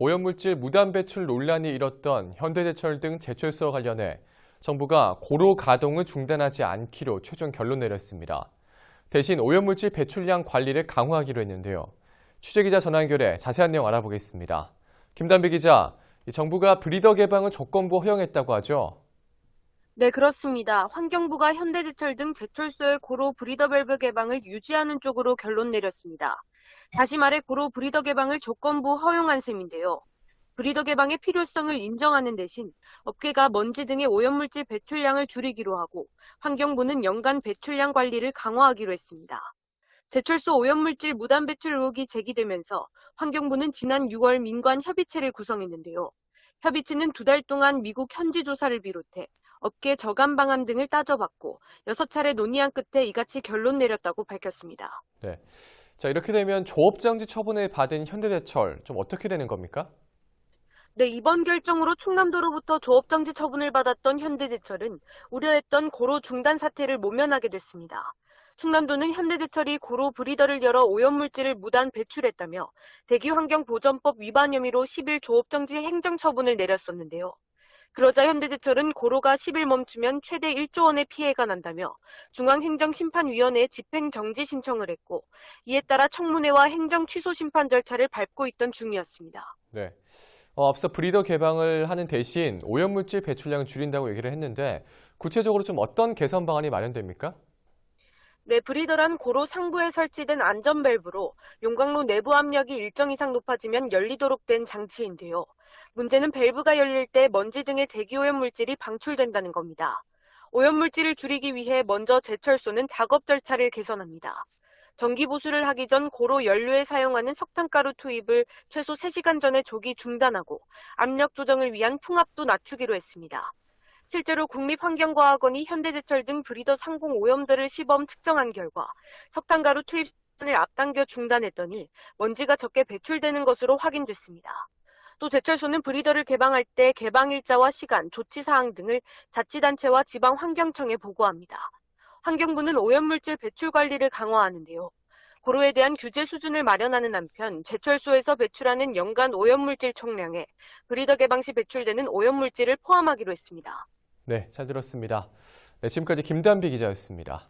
오염물질 무단 배출 논란이 일었던 현대제철 등 제철소와 관련해 정부가 고로 가동을 중단하지 않기로 최종 결론 내렸습니다. 대신 오염물질 배출량 관리를 강화하기로 했는데요. 취재기자 연결해 자세한 내용 알아보겠습니다. 김단비 기자, 이 정부가 브리더 개방을 조건부 허용했다고 하죠? 네, 그렇습니다. 환경부가 현대제철 등 제철소의 고로 브리더 밸브 개방을 유지하는 쪽으로 결론 내렸습니다. 다시 말해 고로 브리더 개방을 조건부 허용한 셈인데요. 브리더 개방의 필요성을 인정하는 대신 업계가 먼지 등의 오염물질 배출량을 줄이기로 하고 환경부는 연간 배출량 관리를 강화하기로 했습니다. 제철소 오염물질 무단 배출 의혹이 제기되면서 환경부는 지난 6월 민관 협의체를 구성했는데요. 협의체는 두 달 동안 미국 현지 조사를 비롯해 업계 저감 방안 등을 따져봤고 여섯 차례 논의한 끝에 이같이 결론 내렸다고 밝혔습니다. 네. 자, 이렇게 되면 조업장지 처분을 받은 현대제철 좀 어떻게 되는 겁니까? 네, 이번 결정으로 충남도로부터 조업정지 처분을 받았던 현대제철은 우려했던 고로 중단 사태를 모면하게 됐습니다. 충남도는 현대제철이 고로 브리더를 열어 오염물질을 무단 배출했다며 대기환경보전법 위반 혐의로 10일 조업정지 행정처분을 내렸었는데요. 그러자 현대제철은 고로가 10일 멈추면 최대 1조 원의 피해가 난다며 중앙행정심판위원회에 집행정지 신청을 했고 이에 따라 청문회와 행정 취소 심판 절차를 밟고 있던 중이었습니다. 네. 어, 앞서 브리더 개방을 하는 대신 오염물질 배출량을 줄인다고 얘기를 했는데 구체적으로 좀 어떤 개선 방안이 마련됩니까? 네, 브리더란 고로 상부에 설치된 안전 밸브로 용광로 내부 압력이 일정 이상 높아지면 열리도록 된 장치인데요. 문제는 밸브가 열릴 때 먼지 등의 대기 오염 물질이 방출된다는 겁니다. 오염 물질을 줄이기 위해 먼저 제철소는 작업 절차를 개선합니다. 전기 보수를 하기 전 고로 연료에 사용하는 석탄가루 투입을 최소 3시간 전에 조기 중단하고 압력 조정을 위한 풍압도 낮추기로 했습니다. 실제로 국립환경과학원이 현대제철 등 브리더 상공 오염도를 시범 측정한 결과 석탄가루 투입 시간을 앞당겨 중단했더니 먼지가 적게 배출되는 것으로 확인됐습니다. 또 제철소는 브리더를 개방할 때 개방 일자와 시간, 조치 사항 등을 자치단체와 지방 환경청에 보고합니다. 환경부는 오염물질 배출 관리를 강화하는데요. 고로에 대한 규제 수준을 마련하는 한편 제철소에서 배출하는 연간 오염물질 총량에 브리더 개방 시 배출되는 오염물질을 포함하기로 했습니다. 네, 잘 들었습니다. 네, 지금까지 김단비 기자였습니다.